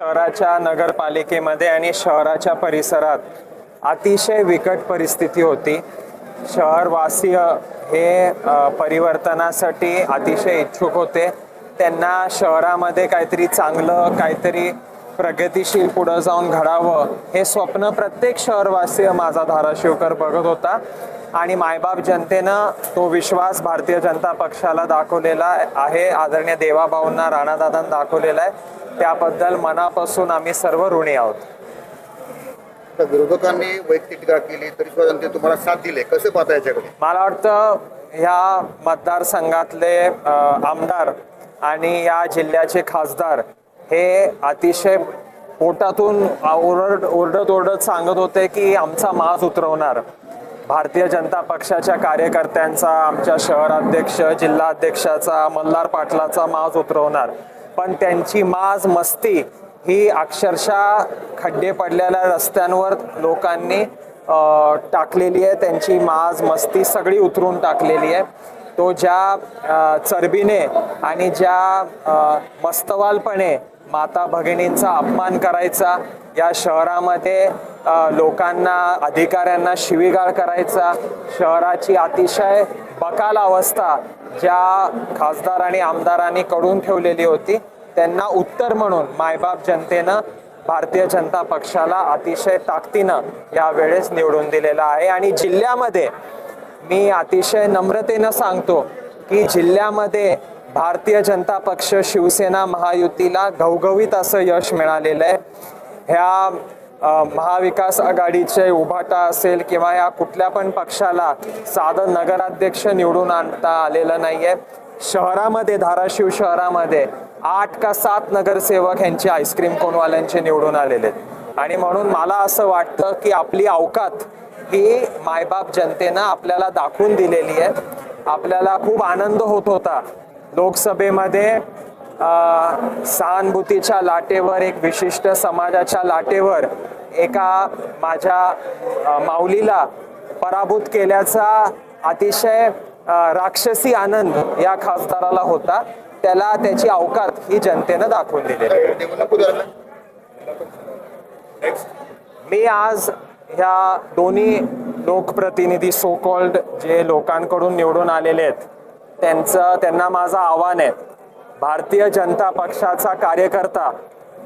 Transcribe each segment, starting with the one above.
शहराच्या नगरपालिकेमध्ये आणि शहराच्या परिसरात अतिशय बिकट परिस्थिती होती. शहरवासीय हे परिवर्तनासाठी अतिशय इच्छुक होते. त्यांना शहरामध्ये काहीतरी चांगलं काहीतरी प्रगतीशील पुढं जाऊन घडावं हे स्वप्न प्रत्येक शहरवासीय माझा धाराशिवकर बघत होता. आणि मायबाप जनतेनं तो विश्वास भारतीय जनता पक्षाला दाखवलेला आहे. आदरणीय देवाभाऊंना राणादादांना दाखवलेला आहे. त्याबद्दल मनापासून आम्ही सर्व ऋणी आहोत. विरोधकांनी वैयक्तिक टीका केली तरी सुद्धा जनते तुम्हाला साथ दिले. कसे पाहता याच्याकडे? मला वाटतं ह्या मतदारसंघातले अ, आमदार आणि या जिल्ह्याचे खासदार हे अतिशय पोटातून ओरड ओरडत ओरडत सांगत होते की आमचा माज उतरवणार. भारतीय जनता पक्षाच्या कार्यकर्त्यांचा आमच्या शहराध्यक्ष जिल्हाध्यक्षाचा मल्हार पाटलाचा माज उतरवणार. पण त्यांची माज मस्ती ही अक्षरशः खड्डे पडलेल्या रस्त्यांवर लोकांनी टाकलेली आहे. त्यांची माज मस्ती सगळी उतरून टाकलेली आहे. तो ज्या चरबीने आणि ज्या मस्तवालपणे माता भगिनींचा अपमान करायचा. या शहरामध्ये लोकांना अधिकाऱ्यांना शिवीगाळ करायचा. शहराची अतिशय बकाल अवस्था ज्या खासदार आणि आमदारांनी कडून ठेवलेली होती त्यांना उत्तर म्हणून मायबाप जनतेनं भारतीय जनता पक्षाला अतिशय ताकदीनं यावेळेस निवडून दिलेला आहे. आणि जिल्ह्यामध्ये मी अतिशय नम्रतेनं सांगतो की जिल्ह्यामध्ये भारतीय जनता पक्ष शिवसेना महायुतीला घवघवीत असं यश मिळालेलं आहे. ह्या महाविकास आघाडीचे उभाटा असेल किंवा या कुठल्या पण पक्षाला साधं नगराध्यक्ष निवडून आणता आलेलं नाहीये. शहरामध्ये धाराशिव शहरामध्ये आठ का सात नगरसेवक यांचे आईस्क्रीम कोनवाल्यांचे निवडून आलेले आहेत. आणि म्हणून मला असं वाटतं की आपली अवकात ही मायबाप जनतेनं आपल्याला दाखवून दिलेली आहे. आपल्याला खूप आनंद होत होता. लोकसभेमध्ये सहानुभूतीच्या लाटेवर एक विशिष्ट समाजाच्या लाटेवर एका माझ्या माऊलीला पराभूत केल्याचा अतिशय राक्षसी आनंद या खासदाराला होता. त्याला त्याची अवकात ही जनतेनं दाखवून दिलेली मी आज ह्या दोन्ही लोकप्रतिनिधी सो कॉल्ड जे लोकांकडून निवडून आलेले आहेत त्यांचं त्यांना माझं आव्हान आहे. भारतीय जनता पक्षाचा कार्यकर्ता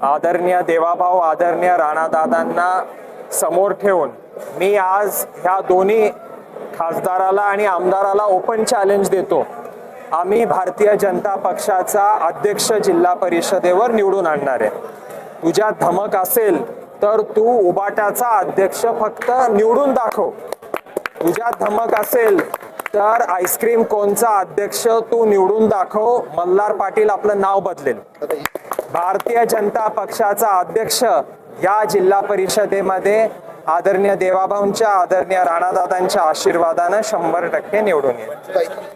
आदरणीय देवाभाऊ आदरणीय राणादादांना समोर ठेवून मी आज ह्या दोन्ही खासदाराला आणि आमदाराला ओपन चॅलेंज देतो. आम्ही भारतीय जनता पक्षाचा अध्यक्ष जिल्हा परिषदेवर निवडून आणणार आहे. तुझ्या धमक असेल तर तू उबाटाचा अध्यक्ष फक्त निवडून दाखव. तुझ्या धमक असेल तर आईस्क्रीम कोणचा अध्यक्ष तू निवडून दाखव. मल्हार पाटील आपलं नाव बदलेल. भारतीय जनता पक्षाचा अध्यक्ष या जिल्हा परिषदेमध्ये आदरणीय देवाभाऊंच्या आदरणीय राणादादांच्या आशीर्वादानं शंभर टक्के निवडून येईल.